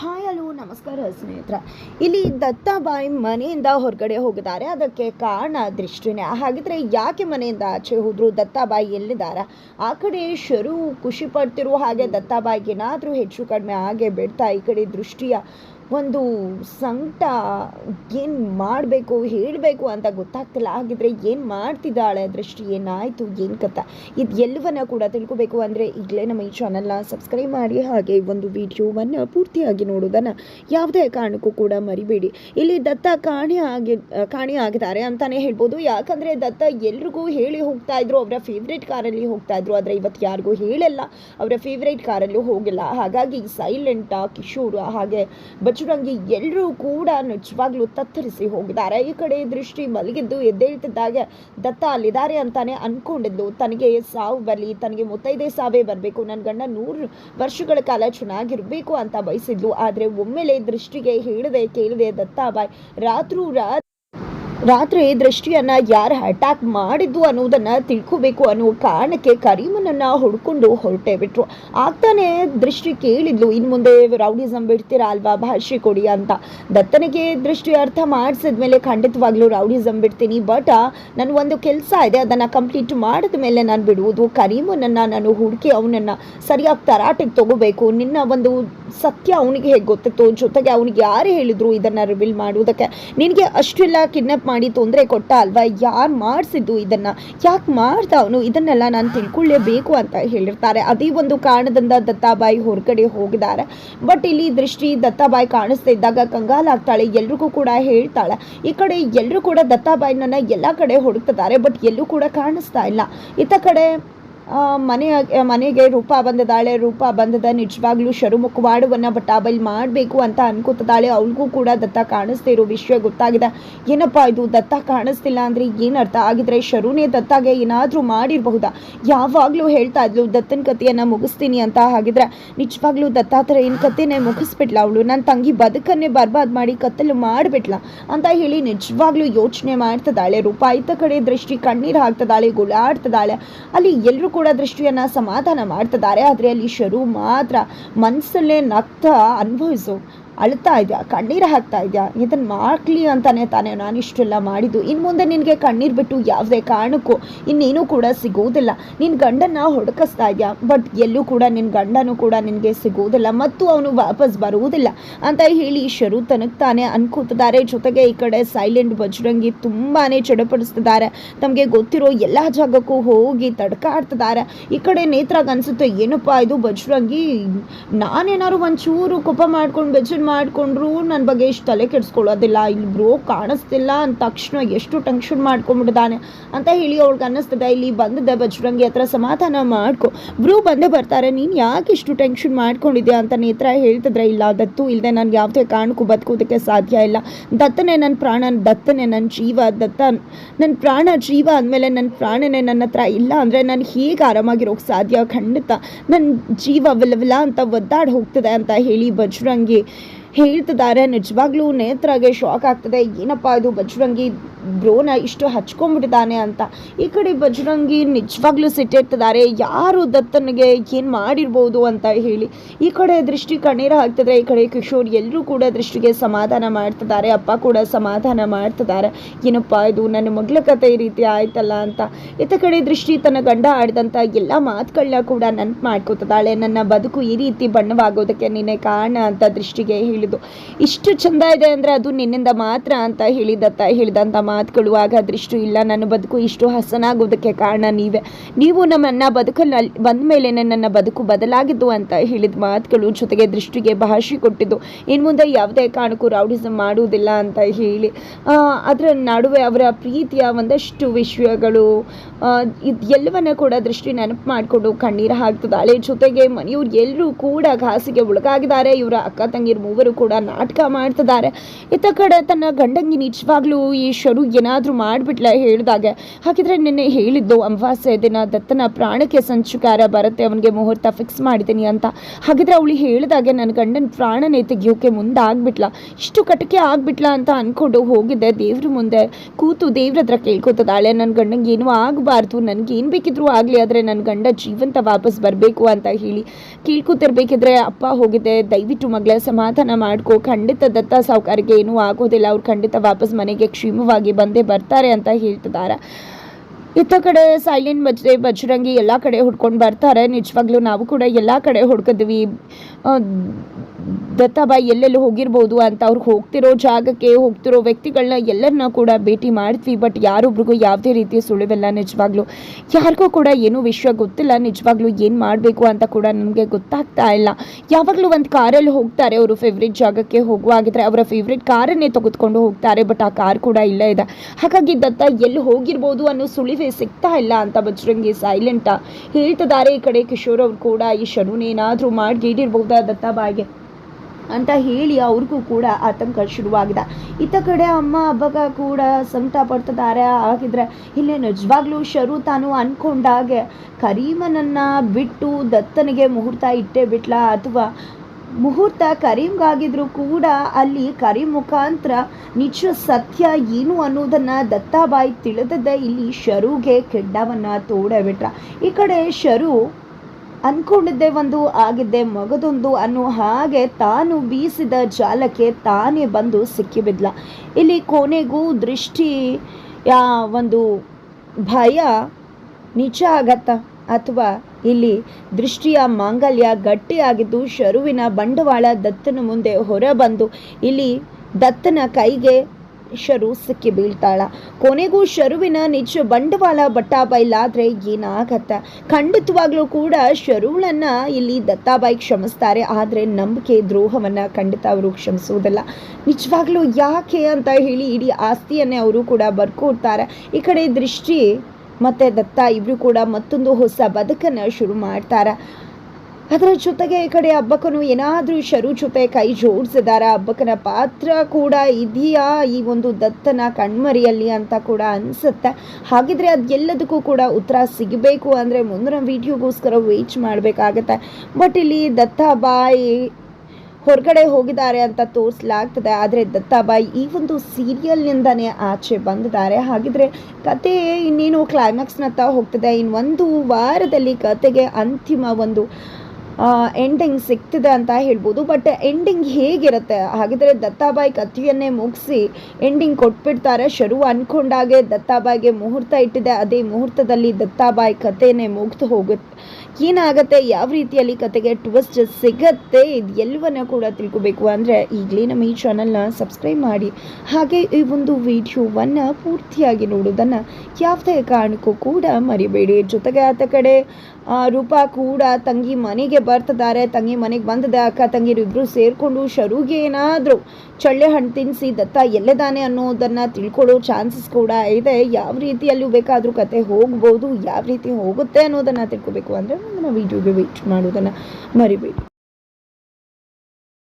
Hi hello ನಮಸ್ಕಾರ ಸ್ನೇಹಿತರ. ಇಲ್ಲಿ ದತ್ತಾಬಾಯಿ ಮನೆಯಿಂದ ಹೊರಗಡೆ ಹೋಗಿದ್ದಾರೆ. ಅದಕ್ಕೆ ಕಾರಣ ದೃಷ್ಟಿನೇ. ಹಾಗಿದ್ರೆ ಯಾಕೆ ಮನೆಯಿಂದ ಆಚೆ ಹೋದ್ರು? ದತ್ತಾಬಾಯಿ ಎಲ್ಲಿದ್ದಾರೆ? ಆ ಕಡೆ ಶರು ಖುಷಿ ಪಡ್ತಿರೋ ಹಾಗೆ ದತ್ತಾಬಾಯಿಗೆ ಏನಾದರೂ ಹೆಚ್ಚು ಕಡಿಮೆ ಹಾಗೆ ಬಿಡ್ತಾ ಈ ಕಡೆ ದೃಷ್ಟಿಯ ಒಂದು ಸಂಕಟ ಏನು ಮಾಡಬೇಕು, ಹೇಳಬೇಕು ಅಂತ ಗೊತ್ತಾಗ್ತಿಲ್ಲ. ಹಾಗಿದ್ರೆ ಏನು ಮಾಡ್ತಿದ್ದಾಳೆ ದೃಷ್ಟಿ, ಏನಾಯಿತು, ಏನು ಕಥ? ಇದು ಎಲ್ಲವನ್ನ ಕೂಡ ತಿಳ್ಕೊಬೇಕು ಅಂದರೆ ಈಗಲೇ ನಮ್ಮ ಈ ಚಾನಲ್ನ ಸಬ್ಸ್ಕ್ರೈಬ್ ಮಾಡಿ, ಹಾಗೆ ಒಂದು ವಿಡಿಯೋವನ್ನು ಪೂರ್ತಿಯಾಗಿ ನೋಡೋದನ್ನು ಯಾವುದೇ ಕಾರಣಕ್ಕೂ ಕೂಡ ಮರಿಬೇಡಿ. ಇಲ್ಲಿ ದತ್ತ ಕಾಣಿ ಆಗಿ, ಕಾಣೆ ಆಗಿದ್ದಾರೆ ಅಂತಲೇ ಹೇಳ್ಬೋದು. ಯಾಕಂದರೆ ದತ್ತ ಎಲ್ರಿಗೂ ಹೇಳಿ ಹೋಗ್ತಾ ಇದ್ರು. ಅವರ ಫೇವ್ರೇಟ್ ಕಾರಲ್ಲಿ ಹೋಗ್ತಾ ಇದ್ರು. ಆದರೆ ಇವತ್ತು ಯಾರಿಗೂ ಹೇಳಲ್ಲ. ಅವರ ಫೇವ್ರೇಟ್ ಕಾರಲ್ಲೂ ಹೋಗಿಲ್ಲ. ಹಾಗಾಗಿ ಸೈಲೆಂಟ ಕಿಶೋರ್, ಹಾಗೆ ಬಚುರಂಗಿ ಎಲ್ಲರೂ ಕೂಡ ನಿಜವಾಗ್ಲೂ ತತ್ತರಿಸಿ ಹೋಗಿದ್ದಾರೆ. ಈ ಕಡೆ ದೃಷ್ಟಿ ಮಲಗಿದ್ದು ಎದ್ದೇಳ್ತಿದ್ದಾಗ ದತ್ತ ಅಲ್ಲಿದ್ದಾರೆ ಅಂತಾನೆ ಅನ್ಕೊಂಡಿದ್ಲು ತನಗೆ ಸಾವು ಬರಲಿ, ತನಗೆ ಮುತ್ತೈದೆ ಸಾವೇ ಬರಬೇಕು ನನ್ನ ಗಂಡ ನೂರು ವರ್ಷಗಳ ಕಾಲ ಚೆನ್ನಾಗಿರಬೇಕು ಅಂತ ಬಯಸಿದ್ಲು. ಆದರೆ ಒಮ್ಮೆಲೆ ದೃಷ್ಟಿಗೆ ಹೇಳದೆ, ಕೇಳದೆ ದತ್ತಾಬಾಯ್ ರಾತ್ರೂ ರಾತ್ ರಾತ್ರಿ ದೃಷ್ಟಿಯನ್ನ ಯಾರು ಅಟ್ಯಾಕ್ ಮಾಡಿದ್ದು ಅನ್ನೋದನ್ನು ತಿಳ್ಕೋಬೇಕು ಅನ್ನೋ ಕಾರಣಕ್ಕೆ ಕರೀಮನನ್ನ ಹುಡ್ಕೊಂಡು ಹೊರಟೆ ಬಿಟ್ರು. ಆಗ್ತಾನೆ ದೃಷ್ಟಿ ಕೇಳಿದ್ಲು ಇನ್ನು ಮುಂದೆ ರೌಡಿಸಮ್ ಬಿಡ್ತೀರಾ ಅಲ್ವಾ ಭಾಷೆ ಕೊಡಿ ಅಂತ. ದತ್ತನಿಗೆ ದೃಷ್ಟಿ ಅರ್ಥ ಮಾಡಿಸಿದ್ಮೇಲೆ ಖಂಡಿತವಾಗ್ಲೂ ರೌಡಿಸಮ್ ಬಿಡ್ತೀನಿ ಬಟ್ ನನ್ನ ಒಂದು ಕೆಲಸ ಇದೆ, ಅದನ್ನು ಕಂಪ್ಲೀಟ್ ಮಾಡಿದ ಮೇಲೆ ನಾನು ಬಿಡುವುದು. ಕರೀಮನನ್ನು ನಾನು ಹುಡುಕಿ ಅವನನ್ನು ಸರಿಯಾಗಿ ತರಾಟೆಗೆ ತಗೋಬೇಕು. ನಿನ್ನ ಒಂದು ಸತ್ಯ ಅವನಿಗೆ ಹೇಗೆ ಗೊತ್ತಿತ್ತು? ಜೊತೆಗೆ ಅವನಿಗೆ ಯಾರು ಹೇಳಿದ್ರು ಇದನ್ನು ರಿವೀಲ್ ಮಾಡುವುದಕ್ಕೆ? ನಿನಗೆ ಅಷ್ಟೆಲ್ಲ ಕಿಡ್ನಾಪ್ ಮಾಡಿ ತೊಂದರೆ ಕೊಟ್ಟ ಅಲ್ವಾ? ಯಾರು ಮಾಡಿಸಿದ್ದು ಇದನ್ನು? ಯಾಕೆ ಮಾಡ್ದ ಅವನು? ಇದನ್ನೆಲ್ಲ ನಾನು ತಿಳ್ಕೊಳ್ಳೇಬೇಕು ಅಂತ ಹೇಳಿರ್ತಾರೆ. ಅದೇ ಒಂದು ಕಾರಣದಿಂದ ದತ್ತಾಬಾಯಿ ಹೊರಗಡೆ ಹೋಗಿದ್ದಾರೆ. ಬಟ್ ಇಲ್ಲಿ ದೃಷ್ಟಿ ದತ್ತಾಬಾಯಿ ಕಾಣಿಸ್ತಾ ಇದ್ದಾಗ ಕಂಗಾಲಾಗ್ತಾಳೆ ಎಲ್ರಿಗೂ ಕೂಡ ಹೇಳ್ತಾಳೆ. ಈ ಕಡೆ ಎಲ್ಲರೂ ಕೂಡ ದತ್ತಾಬಾಯಿನ ಎಲ್ಲ ಕಡೆ ಹುಡುಕ್ತಿದ್ದಾರೆ. ಬಟ್ ಎಲ್ಲೂ ಕೂಡ ಕಾಣಿಸ್ತಾ ಇಲ್ಲ. ಇತ್ತ ಕಡೆ ಮನೆ ಮನೆಗೆ ರೂಪ ಬಂದದಾಳೆ, ರೂಪ ಬಂದದ ನಿಜವಾಗ್ಲೂ ಶರು ಮುಖವಾಡವನ್ನು ಬಟಾಬೈಲ್ ಮಾಡಬೇಕು ಅಂತ ಅನ್ಕೋತಿದ್ದಾಳೆ ಅವಳಿಗೂ ಕೂಡ ದತ್ತ ಕಾಣಿಸ್ತಾ ಇರೋ ವಿಷಯ ಗೊತ್ತಾಗಿದೆ. ಏನಪ್ಪ ಇದು, ದತ್ತ ಕಾಣಿಸ್ತಿಲ್ಲ ಅಂದರೆ ಏನರ್ಥ ಆಗಿದ್ರೆ ಶರುನೇ ದತ್ತಾಗೆ ಏನಾದರೂ ಮಾಡಿರಬಹುದಾ? ಯಾವಾಗಲೂ ಹೇಳ್ತಾ ಇದ್ಲು, ದತ್ತನ ಕಥೆಯನ್ನು ಮುಗಿಸ್ತೀನಿ ಅಂತ ಹಾಗಿದ್ರೆ. ನಿಜವಾಗ್ಲೂ ದತ್ತಾತ್ರ ಏನು ಕಥೆನೇ ಮುಗಿಸ್ಬಿಟ್ಲ ಅವಳು? ನನ್ನ ತಂಗಿ ಬದುಕನ್ನೇ ಬರ್ಬಾದ್ ಮಾಡಿ ಕತ್ತಲು ಮಾಡಿಬಿಟ್ಲ ಅಂತ ಹೇಳಿ ನಿಜವಾಗ್ಲೂ ಯೋಚನೆ ಮಾಡ್ತಿದ್ದಾಳೆ ರೂಪ ಇತ್ತ ಕಡೆ ದೃಷ್ಟಿ, ಕಣ್ಣೀರು ಹಾಕ್ತದಾಳೆ ಗುಲಾಡ್ತದಾಳೆ ಅಲ್ಲಿ ಎಲ್ಲರೂ ಕೂಡ ದೃಷ್ಟಿಯನ್ನ ಸಮಾಧಾನ ಮಾಡ್ತಿದ್ದಾರೆ ಆದರೆ ಅಲ್ಲಿ ಶರು ಮಾತ್ರ ಮನಸ್ಸಲ್ಲೇ ನಗ್ತಾ ಅನುಭವಿಸು. ಅಳ್ತಾ ಇದೆಯಾ? ಕಣ್ಣೀರು ಹಾಕ್ತಾ ಇದೆಯಾ? ಇದನ್ನು ಮಾಡ್ಲಿ ಅಂತಾನೆ ತಾನೇ ನಾನು ಇಷ್ಟೆಲ್ಲ ಮಾಡಿದ್ದು. ಇನ್ನು ಮುಂದೆ ನಿನಗೆ ಕಣ್ಣೀರು ಬಿಟ್ಟು ಯಾವುದೇ ಕಾರಣಕ್ಕೂ ಇನ್ನೇನೂ ಕೂಡ ಸಿಗೋದಿಲ್ಲ. ನಿನ್ನ ಗಂಡನ ಹುಡುಕಿಸ್ತಾ ಇದೆಯಾ? ಬಟ್ ಎಲ್ಲೂ ಕೂಡ ನಿನ್ನ ಗಂಡನೂ ಕೂಡ ನಿನಗೆ ಸಿಗುವುದಿಲ್ಲ ಮತ್ತು ಅವನು ವಾಪಸ್ ಬರುವುದಿಲ್ಲ ಅಂತ ಹೇಳಿ ಶರು ತಾನೇ ಅನ್ಕೋತಿದ್ದಾರೆ. ಜೊತೆಗೆ ಈ ಕಡೆ ಸೈಲೆಂಟ್ ಬಜರಂಗಿ ತುಂಬಾ ಚಡಪಡಿಸ್ತಿದ್ದಾರೆ. ತಮಗೆ ಗೊತ್ತಿರೋ ಎಲ್ಲ ಜಾಗಕ್ಕೂ ಹೋಗಿ ತಡ್ಕಾಡ್ತಿದ್ದಾರೆ ಈ ಕಡೆ ನೇತ್ರಾಗ ಅನ್ಸುತ್ತೆ, ಏನಪ್ಪ ಇದು ಬಜರಂಗಿ? ನಾನೇನಾದ್ರು ಒಂಚೂರು ಕೋಪ ಮಾಡ್ಕೊಂಡು ಬೆಚ್ಚನ್ ಮಾಡ್ಕೊಂಡ್ರು ನನ್ನ ಬಗ್ಗೆ ಇಷ್ಟು ತಲೆ ಕೆಡಿಸ್ಕೊಳ್ಳೋದಿಲ್ಲ, ಇಲ್ಲಿ ಬ್ರೋ ಕಾಣಿಸ್ತಿಲ್ಲ ಅಂದ ತಕ್ಷಣ ಎಷ್ಟು ಟೆನ್ಷನ್ ಮಾಡ್ಕೊಂಡ್ಬಿಟ್ಟಿದ್ದಾನೆ ಅಂತ ಹೇಳಿ ಅವ್ಳಿಗೆ ಅನ್ನಿಸ್ತದೆ. ಇಲ್ಲಿ ಬಂದಿದ್ದೆ ಬಜರಂಗಿ ಹತ್ರ, ಸಮಾಧಾನ ಮಾಡ್ಕೊ. ಬ್ರೋ ಬಂದೇ ಬರ್ತಾರೆ, ನೀನು ಯಾಕೆ ಇಷ್ಟು ಟೆನ್ಷನ್ ಮಾಡ್ಕೊಂಡಿದ್ಯಾ ಅಂತ ನೇತ್ರ ಹೇಳ್ತಿದ್ರೆ, ಇಲ್ಲ ದತ್ತು ಇಲ್ಲದೆ ನನಗೆ ಯಾವುದೇ ಕಾರಣಕ್ಕೂ ಬದುಕೋದಕ್ಕೆ ಸಾಧ್ಯ ಇಲ್ಲ. ದತ್ತನೇ ನನ್ನ ಪ್ರಾಣ, ದತ್ತನೇ ನನ್ನ ಜೀವ, ದತ್ತ ನನ್ನ ಪ್ರಾಣ ಜೀವ ಅಂದಮೇಲೆ ನನ್ನ ಪ್ರಾಣನೇ ನನ್ನ ಹತ್ರ ಇಲ್ಲ ಅಂದರೆ ನಾನು ಹೇಗೆ ಆರಾಮಾಗಿರೋಕ್ಕೆ ಸಾಧ್ಯ? ಖಂಡಿತ ನನ್ನ ಜೀವ ವಿಲವಿಲ ಅಂತ ಒದ್ದಾಡಿ ಹೋಗ್ತದೆ ಅಂತ ಹೇಳಿ ಬಜರಂಗಿ ಹೇಳ್ತಿದ್ದಾರೆ. ನಿಜವಾಗ್ಲೂ ನೇತ್ರಾಗೆ ಶಾಕ್ ಆಗ್ತದೆ. ಏನಪ್ಪ ಇದು? ಬಜರಂಗಿ ಬ್ರೋನ ಇಷ್ಟು ಹಚ್ಕೊಂಡ್ಬಿಟ್ಟಿದ್ದಾನೆ ಅಂತ. ಈ ಕಡೆ ಬಜರಂಗಿ ನಿಜವಾಗ್ಲೂ ಸಿಟ್ಟಿರ್ತಿದ್ದಾರೆ ಯಾರು ದತ್ತನಿಗೆ ಏನು ಮಾಡಿರ್ಬೋದು ಅಂತ ಹೇಳಿ. ಈ ಕಡೆ ದೃಷ್ಟಿ ಕಣ್ಣೀರು ಹಾಕ್ತಿದ್ರೆ, ಈ ಕಡೆ ಕಿಶೋರ್ ಎಲ್ಲರೂ ಕೂಡ ದೃಷ್ಟಿಗೆ ಸಮಾಧಾನ ಮಾಡ್ತಿದ್ದಾರೆ. ಅಪ್ಪ ಕೂಡ ಸಮಾಧಾನ ಮಾಡ್ತಿದ್ದಾರೆ. ಏನಪ್ಪ ಇದು? ನನ್ನ ಮಗಳ ಕತೆ ಈ ರೀತಿ ಆಯ್ತಲ್ಲ ಅಂತ. ಇತ್ತ ಕಡೆ ದೃಷ್ಟಿ ತನ್ನ ಗಂಡ ಆಡಿದಂಥ ಎಲ್ಲ ಮಾತುಗಳನ್ನ ಕೂಡ ನೆನ್ಪು ಮಾಡ್ಕೋತಿದ್ದಾಳೆ. ನನ್ನ ಬದುಕು ಈ ರೀತಿ ಬಣ್ಣವಾಗೋದಕ್ಕೆ ನಿನ್ನೆ ಕಾರಣ ಅಂತ ದೃಷ್ಟಿಗೆ ಹೇಳಿದ್ದು ಇಷ್ಟು ಚಂದ ಇದೆ ಅಂದರೆ ಅದು ನಿನ್ನಿಂದ ಮಾತ್ರ ಅಂತ ಹೇಳಿದತ್ತ ಹೇಳಿದಂಥ ಮಾತುಗಳು. ಆಗ ಇಷ್ಟು ಇಲ್ಲ. ನನ್ನ ಬದುಕು ಇಷ್ಟು ಹಸನಾಗೋದಕ್ಕೆ ಕಾರಣ ನೀವೇ. ನೀವು ನಮ್ಮನ್ನ ಬದುಕಲ್ಲಿ, ಬಂದ ಮೇಲೆ ನನ್ನ ಬದುಕು ಬದಲಾಗಿದ್ದು ಅಂತ ಹೇಳಿದ ಮಾತುಗಳು ಜೊತೆಗೆ ದೃಷ್ಟಿಗೆ ಭಾಷೆ ಕೊಟ್ಟಿದ್ದು. ಇನ್ನು ಮುಂದೆ ಯಾವುದೇ ಕಾರಣಕ್ಕೂ ರೌಡಿಸಮ್ ಮಾಡುವುದಿಲ್ಲ ಅಂತ ಹೇಳಿ. ಅದರ ನಡುವೆ ಅವರ ಪ್ರೀತಿಯ ಒಂದಷ್ಟು ವಿಷಯಗಳು ಇದು ಎಲ್ಲವನ್ನ ಕೂಡ ದೃಷ್ಟಿ ನೆನಪು ಮಾಡಿಕೊಂಡು ಕಣ್ಣೀರು ಹಾಕ್ತಿದ್ದಾಳೆ ಜೊತೆಗೆ ಮನೆಯವ್ರು ಎಲ್ಲರೂ ಕೂಡ ಘಾಸಿಗೆ ಒಳಗಾಗಿದ್ದಾರೆ. ಇವರ ಅಕ್ಕ ತಂಗಿರು ಮೂವರು ಕೂಡ ನಾಟಕ ಮಾಡ್ತಿದ್ದಾರೆ. ಇತ್ತ ಕಡೆ ತನ್ನ ಗಂಡಂಗಿ ನಿಜವಾಗ್ಲೂ ಈ ಶರು ಏನಾದರೂ ಮಾಡಿಬಿಟ್ಲೆ ಹೇಳಿದಾಗೆ. ಹಾಗಿದ್ರೆ ನಿನ್ನೆ ಹೇಳಿದ್ದು ಅಂಬಾಸೆ ದಿನ ದತ್ತನ ಪ್ರಾಣಕ್ಕೆ ಸಂಚುಕಾರ ಬರುತ್ತೆ, ಅವನಿಗೆ ಮುಹೂರ್ತ ಫಿಕ್ಸ್ ಮಾಡಿದ್ದೀನಿ ಅಂತ. ಹಾಗಿದ್ರೆ ಅವಳು ಹೇಳಿದಾಗೆ, ನನ್ನ ಗಂಡನ ಪ್ರಾಣನೇ ತೆಗಿಯೋಕೆ ಮುಂದಾಗ್ಬಿಟ್ಲ. ಇಷ್ಟು ಕಟಕೆ ಆಗ್ಬಿಟ್ಲ ಅಂತ ಅನ್ಕೊಂಡು ಹೋಗಿದ್ದೆ. ದೇವ್ರ ಮುಂದೆ ಕೂತು ದೇವ್ರ ಹತ್ರ ಕೇಳ್ಕೊತದಾಳೆ ನನ್ನ ಗಂಡಂಗೆ ಏನೂ ಆಗಬಾರ್ದು. ನನಗೆ ಏನು ಬೇಕಿದ್ರೂ ಆಗಲಿ, ಆದರೆ ನನ್ನ ಗಂಡ ಜೀವಂತ ವಾಪಸ್ ಬರಬೇಕು ಅಂತ ಹೇಳಿ ಕೇಳ್ಕೊತಿರ್ಬೇಕಿದ್ರೆ ಅಪ್ಪ ಹೋಗಿದ್ದೆ. ದಯವಿಟ್ಟು ಮಗಳ, ಸಮಾಧಾನ ಮಾಡ್ಕೋ, ಖಂಡಿತ ದತ್ತ ಸಾವುಕಾರಿಗೆ ಏನೂ ಆಗೋದಿಲ್ಲ. ಅವ್ರು ಖಂಡಿತ ವಾಪಸ್ ಮನೆಗೆ ಕ್ಷೇಮವಾಗಿ ಬಂದೇ ಬರ್ತಾರೆ ಅಂತ ಹೇಳ್ತಿದ್ದಾರೆ. ಇತ್ತ ಕಡೆ ಸೈಲೆಂಟ್ ಬಜ್ರೆ ಬಜರಂಗಿ ಎಲ್ಲ ಕಡೆ ಹುಡ್ಕೊಂಡು ಬರ್ತಾರೆ. ನಿಜವಾಗ್ಲೂ ನಾವು ಕೂಡ ಎಲ್ಲ ಕಡೆ ಹುಡ್ಕಿದ್ವಿ. ದತ್ತಾಬಾಯಿ ಎಲ್ಲೆಲ್ಲಿ ಹೋಗಿರ್ಬೋದು ಅಂತ ಅವ್ರು ಹೋಗ್ತಿರೋ ಜಾಗಕ್ಕೆ, ಹೋಗ್ತಿರೋ ವ್ಯಕ್ತಿಗಳನ್ನ ಎಲ್ಲರನ್ನ ಕೂಡ ಭೇಟಿ ಮಾಡಿದ್ವಿ. ಬಟ್ ಯಾರೊಬ್ರಿಗೂ ಯಾವುದೇ ರೀತಿಯ ಸುಳಿವೆಲ್ಲ ನಿಜವಾಗ್ಲೂ. ಯಾರಿಗೂ ಕೂಡ ಏನೂ ವಿಷಯ ಗೊತ್ತಿಲ್ಲ. ನಿಜವಾಗ್ಲೂ ಏನು ಮಾಡಬೇಕು ಅಂತ ಕೂಡ ನಮಗೆ ಗೊತ್ತಾಗ್ತಾ ಇಲ್ಲ. ಯಾವಾಗಲೂ ಒಂದು ಕಾರಲ್ಲಿ ಹೋಗ್ತಾರೆ ಅವರು ಫೇವ್ರೆಟ್ ಜಾಗಕ್ಕೆ ಹೋಗುವಾಗಿದ್ರೆ. ಅವರ ಫೇವ್ರೆಟ್ ಕಾರನ್ನೇ ತೆಗೆದುಕೊಂಡು ಹೋಗ್ತಾರೆ. ಬಟ್ ಆ ಕಾರ್ ಕೂಡ ಇಲ್ಲ ಇದೆ. ಹಾಗಾಗಿ ದತ್ತ ಎಲ್ಲಿ ಹೋಗಿರ್ಬೋದು ಅನ್ನೋ ಸುಳಿವೇ ಸಿಗ್ತಾ ಇಲ್ಲ ಅಂತ ಬಜರಂಗಿ ಸೈಲೆಂಟ ಹೇಳ್ತಿದ್ದಾರೆ. ಈ ಕಡೆ ಕಿಶೋರ್ ಅವ್ರು ಕೂಡ ಈ ಶನುನೇನಾದರೂ ಮಾಡಿ ಗೀಡಿರ್ಬೋದಾ ದತ್ತಾಬಾಯಿಗೆ ಅಂತ ಹೇಳಿ ಅವ್ರಿಗೂ ಕೂಡ ಆತಂಕ ಶುರುವಾಗಿದೆ. ಇತ್ತ ಕಡೆ ಅಮ್ಮ, ಅಬ್ಬಗ ಕೂಡ ಸಂಕಟ ಪಡ್ತಿದ್ದಾರೆ. ಹಾಗಿದ್ರೆ ಇಲ್ಲಿ ನಿಜವಾಗ್ಲೂ ಶರು ತಾನು ಅನ್ಕೊಂಡಾಗೆ ಕರೀಮನನ್ನ ಬಿಟ್ಟು ದತ್ತನಿಗೆ ಮುಹೂರ್ತ ಇಟ್ಟೇ ಬಿಟ್ಲಾ ಅಥವಾ ಮುಹೂರ್ತ ಕರೀಮ್ಗಾಗಿದ್ರು ಕೂಡ ಅಲ್ಲಿ ಕರೀಂ ಮುಖಾಂತರ ನಿಜ ಸತ್ಯ ಏನು ಅನ್ನೋದನ್ನ ದತ್ತಾಬಾಯಿ ತಿಳಿದದ್ದೆ ಇಲ್ಲಿ ಶರುಗೆ ಕೆಡ್ಡವನ್ನ ತೋಡಬಿಟ್ರ. ಈ ಕಡೆ ಶರು ಅನ್ಕೊಂಡಿದ್ದೆ ಒಂದು ಆಗಿದ್ದೆ ಮಗದೊಂದು ಅನ್ನೋ ಹಾಗೆ ತಾನು ಬೀಸಿದ ಜಾಲಕ್ಕೆ ತಾನೇ ಬಂದು ಸಿಕ್ಕಿಬಿದ್ಲ. ಇಲ್ಲಿ ಕೊನೆಗೂ ದೃಷ್ಟಿಯ ಒಂದು ಭಯ ನಿಜ ಆಗತ್ತ ಅಥವಾ ಇಲ್ಲಿ ದೃಷ್ಟಿಯ ಮಾಂಗಲ್ಯ ಗಟ್ಟಿಯಾಗಿದ್ದು ಶರುವಿನ ಬಂಡವಾಳ ದತ್ತನ ಮುಂದೆ ಹೊರಬಂದು ಇಲ್ಲಿ ದತ್ತನ ಕೈಗೆ ಶರು ಸಿಕ್ಕಿ ಬೀಳ್ತಾಳ. ಕೊನೆಗೂ ಶರುವಿನ ನಿಜ ಬಂಡವಾಳ ಬಟ್ಟಾಬೈಲಾದ್ರೆ ಏನಾಗತ್ತ? ಖಂಡಿತವಾಗ್ಲೂ ಕೂಡ ಶರುಳನ್ನ ಇಲ್ಲಿ ದತ್ತಾಬಾಯಿ ಕ್ಷಮಿಸ್ತಾರೆ, ಆದರೆ ನಂಬಿಕೆ ದ್ರೋಹವನ್ನ ಖಂಡಿತ ಅವರು ಕ್ಷಮಿಸುವುದಿಲ್ಲ. ನಿಜವಾಗ್ಲೂ ಯಾಕೆ ಅಂತ ಹೇಳಿ ಇಡೀ ಆಸ್ತಿಯನ್ನೇ ಅವರು ಕೂಡ ಬರ್ಕೊಡ್ತಾರೆ. ಈ ಕಡೆ ದೃಷ್ಟಿ ಮತ್ತೆ ದತ್ತ ಇಬ್ರು ಕೂಡ ಮತ್ತೊಂದು ಹೊಸ ಬದುಕನ್ನು ಶುರು ಮಾಡ್ತಾರೆ. ಅದರ ಜೊತೆಗೆ ಈ ಕಡೆ ಹಬ್ಬಕ್ಕನು ಏನಾದರೂ ಶರು ಜೊತೆ ಕೈ ಜೋಡಿಸಿದಾರ. ಹಬ್ಬಕ್ಕನ ಪಾತ್ರ ಕೂಡ ಇದೆಯಾ? ಈ ಒಂದು ದತ್ತನ ಕಣ್ಮರಿಯಲ್ಲಿ ಅಂತ ಕೂಡ ಅನಿಸುತ್ತೆ. ಹಾಗಿದ್ರೆ ಅದು ಎಲ್ಲದಕ್ಕೂ ಕೂಡ ಉತ್ತರ ಸಿಗಬೇಕು ಅಂದರೆ ಮುಂದಿನ ವಿಡಿಯೋಗೋಸ್ಕರ ವೇಟ್ ಮಾಡಬೇಕಾಗತ್ತೆ. ಬಟ್ ಇಲ್ಲಿ ದತ್ತಾಬಾಯಿ ಹೊರಗಡೆ ಹೋಗಿದ್ದಾರೆ ಅಂತ ತೋರಿಸಲಾಗ್ತದೆ. ಆದರೆ ದತ್ತಾಬಾಯಿ ಈ ಒಂದು ಸೀರಿಯಲ್ನಿಂದನೇ ಆಚೆ ಬಂದಿದ್ದಾರೆ. ಹಾಗಿದ್ರೆ ಕತೆ ಇನ್ನೇನು ಕ್ಲೈಮ್ಯಾಕ್ಸ್ನತ್ತ ಹೋಗ್ತದೆ. ಇನ್ನು ಒಂದು ವಾರದಲ್ಲಿ ಕತೆಗೆ ಅಂತಿಮ ಒಂದು ಎಂಡಿಂಗ್ ಸಿಗ್ತದೆ ಅಂತ ಹೇಳ್ಬೋದು. ಬಟ್ ಎಂಡಿಂಗ್ ಹೇಗಿರುತ್ತೆ? ಹಾಗಿದ್ರೆ ದತ್ತಾಬಾಯಿ ಕಥೆಯನ್ನೇ ಮುಗಿಸಿ ಎಂಡಿಂಗ್ ಕೊಟ್ಬಿಡ್ತಾರೆ. ಶುರು ಅಂದ್ಕೊಂಡಾಗೆ ದತ್ತಾಬಾಯಿಗೆ ಮುಹೂರ್ತ ಇಟ್ಟಿದೆ. ಅದೇ ಮುಹೂರ್ತದಲ್ಲಿ ದತ್ತಾಬಾಯಿ ಕಥೆನೇ ಮುಗ್ದು ಹೋಗುತ್ತೆ. ಏನಾಗುತ್ತೆ, ಯಾವ ರೀತಿಯಲ್ಲಿ ಕತೆಗೆ ಟ್ವಿಸ್ಟ್ ಸಿಗತ್ತೆ ಇದು ಎಲ್ಲವನ್ನ ಕೂಡ ತಿಳ್ಕೊಬೇಕು ಅಂದರೆ ಈಗಲೇ ನಮ್ಮ ಈ ಚಾನಲ್ನ ಸಬ್ಸ್ಕ್ರೈಬ್ ಮಾಡಿ. ಹಾಗೆ ಈ ಒಂದು ವಿಡಿಯೋವನ್ನು ಪೂರ್ತಿಯಾಗಿ ನೋಡೋದನ್ನು ಯಾವುದೇ ಕಾರಣಕ್ಕೂ ಕೂಡ ಮರಿಬೇಡಿ. ಜೊತೆಗೆ ಆತ ಕಡೆ ರೂಪಾ ಕೂಡ ತಂಗಿ ಮನೆಗೆ ಬರ್ತಿದ್ದಾರೆ. ತಂಗಿ ಮನೆಗೆ ಬಂದಿದೆ ಅಕ್ಕ ತಂಗಿರು ಇಬ್ಬರು ಸೇರಿಕೊಂಡು ಶರುಗೆ ಏನಾದರೂ ಚಳ್ಳೆ ಹಣ್ಣು ತಿನ್ನಿಸಿ ದತ್ತ ಎಲ್ಲದಾನೆ ಅನ್ನೋದನ್ನು ತಿಳ್ಕೊಳ್ಳೋ ಚಾನ್ಸಸ್ ಕೂಡ ಇದೆ. ಯಾವ ರೀತಿಯಲ್ಲೂ ಬೇಕಾದರೂ ಕತೆ ಹೋಗ್ಬೋದು, ಯಾವ ರೀತಿ ಹೋಗುತ್ತೆ ಅನ್ನೋದನ್ನು ತಿಳ್ಕೊಬೇಕು ಅಂದರೆ ಮುಂದಿನ ವೀಡಿಯೋಗೆ ವೆಯ್ಟ್ ಮಾಡೋದನ್ನು ಮರಿಬೇಡಿ.